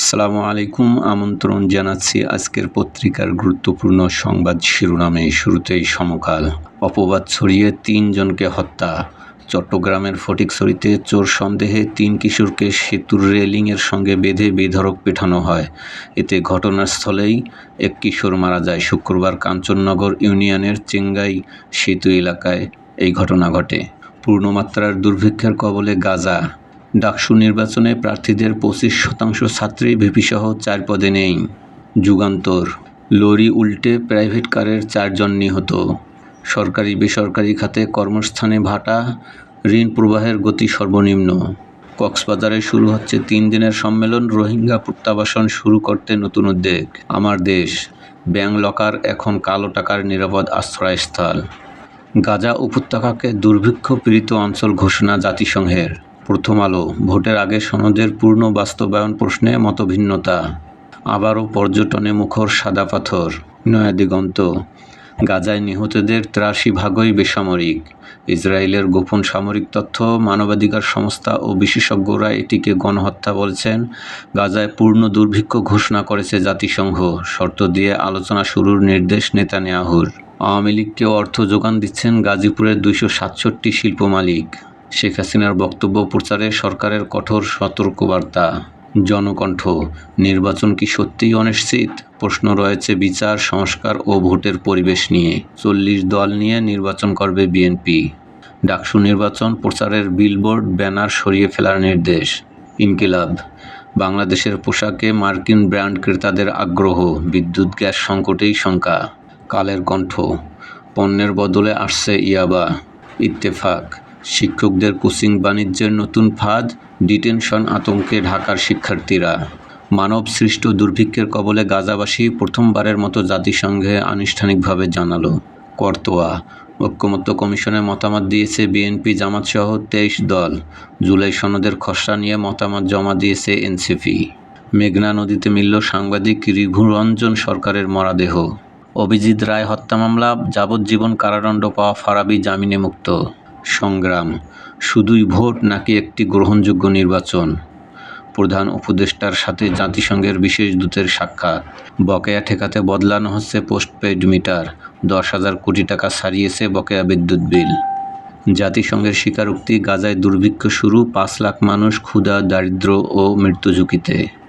আসসালামু আলাইকুম। আমন্ত্রণ জানাচ্ছি আজকের পত্রিকার গুরুত্বপূর্ণ সংবাদ শিরোনামে। শুরুতেই সমকাল। অপবাদ ছড়িয়ে তিনজনকে হত্যা। চট্টগ্রামের ফটিকছড়িতে চোর সন্দেহে তিন কিশোরকে সেতুর রেলিংয়ের সঙ্গে বেঁধে বেধড়ক পেঠানো হয়। এতে ঘটনাস্থলেই এক কিশোর মারা যায়। শুক্রবার কাঞ্চননগর ইউনিয়নের চেঙ্গাই সেতু এলাকায় এই ঘটনা ঘটে। পূর্ণমাত্রার দুর্ভিক্ষের কবলে গাজা। ডাকসু নির্বাচনে প্রার্থীদের পঁচিশ শতাংশ ছাত্রী ভিপিসহ চার পদে নেই। যুগান্তর। লরি উল্টে প্রাইভেট কারের চারজন নিহত। সরকারি বেসরকারি খাতে কর্মস্থানে ভাটা, ঋণ প্রবাহের গতি সর্বনিম্ন। কক্সবাজারে শুরু হচ্ছে তিন দিনের সম্মেলন, রোহিঙ্গা প্রত্যাবাসন শুরু করতে নতুন উদ্যোগ। আমার দেশ, ব্যাংক লকার এখন কালো টাকার নিরাপদ আশ্রয়স্থল। গাজা উপত্যকাকে দুর্ভিক্ষ পীড়িত অঞ্চল ঘোষণা জাতিসংঘের। প্রথম আলো, ভোটের আগে সনদের পূর্ণ বাস্তবায়ন প্রশ্নে মতভিন্নতা, আবারও পর্যটনে মুখর সাদা পাথর, নয়া দিগন্ত, গাজায় নিহতদের ত্রাশি ভাগই বেসামরিক, ইসরায়েলের গোপন সামরিক তথ্য, মানবাধিকার সংস্থা ও বিশেষজ্ঞরা এটিকে গণহত্যা বলছেন, গাজায় পূর্ণ দুর্ভিক্ষ ঘোষণা করেছে জাতিসংঘ, শর্ত দিয়ে আলোচনা শুরুর নির্দেশ নেতানিয়াহুর। আওয়ামী লীগকে অর্থ যোগান দিচ্ছেন গাজীপুরের দুইশো সাতষট্টি শিল্প মালিক। শেখ হাসিনার বক্তব্য প্রচারে সরকারের কঠোর সতর্কবার্তা। জনকণ্ঠ, নির্বাচন কি সত্যিই অনিশ্চিত? প্রশ্ন রয়েছে বিচার, সংস্কার ও ভোটের পরিবেশ নিয়ে। চল্লিশ দল নিয়ে নির্বাচন করবে বিএনপি। ডাকসু নির্বাচন, প্রচারের বিলবোর্ড, ব্যানার সরিয়ে ফেলার নির্দেশ। ইনকিলাব, বাংলাদেশের পোশাকে মার্কিন ব্র্যান্ড ক্রেতাদের আগ্রহ, বিদ্যুৎ, গ্যাস সংকটেই শঙ্কা। কালের কণ্ঠ, পণ্যের বদলে আসছে ইয়াবা। ইত্তেফাক শিক্ষকদের কোচিং বাণিজ্যের নতুন ফাঁদ, ডিটেনশন আতঙ্কে ঢাকার শিক্ষার্থীরা। মানব সৃষ্ট দুর্ভিক্ষের কবলে গাজাবাসী প্রথমবারের মতো জাতিসংঘে আনুষ্ঠানিকভাবে জানালো কর্তোয়া। ঐক্যমত্য কমিশনে মতামত দিয়েছে বিএনপি জামাতসহ তেইশ দল। জুলাই সনদের খসড়া নিয়ে মতামত জমা দিয়েছে এনসিপি। মেঘনা নদীতে মিলল সাংবাদিক রঘুরঞ্জন সরকারের মরাদেহ। অভিজিৎ রায় হত্যা মামলা, যাবজ্জীবন কারাদণ্ড পাওয়া ফারাবি জামিনে মুক্ত। সংগ্রাম, শুধুই ভোট নাকি একটি গ্রহণযোগ্য নির্বাচন? প্রধান উপদেষ্টার সাথে জাতিসংঘের বিশেষ দূতের সাক্ষাৎ। বকেয়া ঠেকাতে বদলানো হচ্ছে পোস্টপেড মিটার, দশ হাজার কোটি টাকা ছাড়িয়েছে বকেয়া বিদ্যুৎ বিল। জাতিসংঘের স্বীকারোক্তি গাজায় দুর্ভিক্ষ শুরু পাঁচ লাখ মানুষ ক্ষুধা দারিদ্র ও মৃত্যু ঝুঁকিতে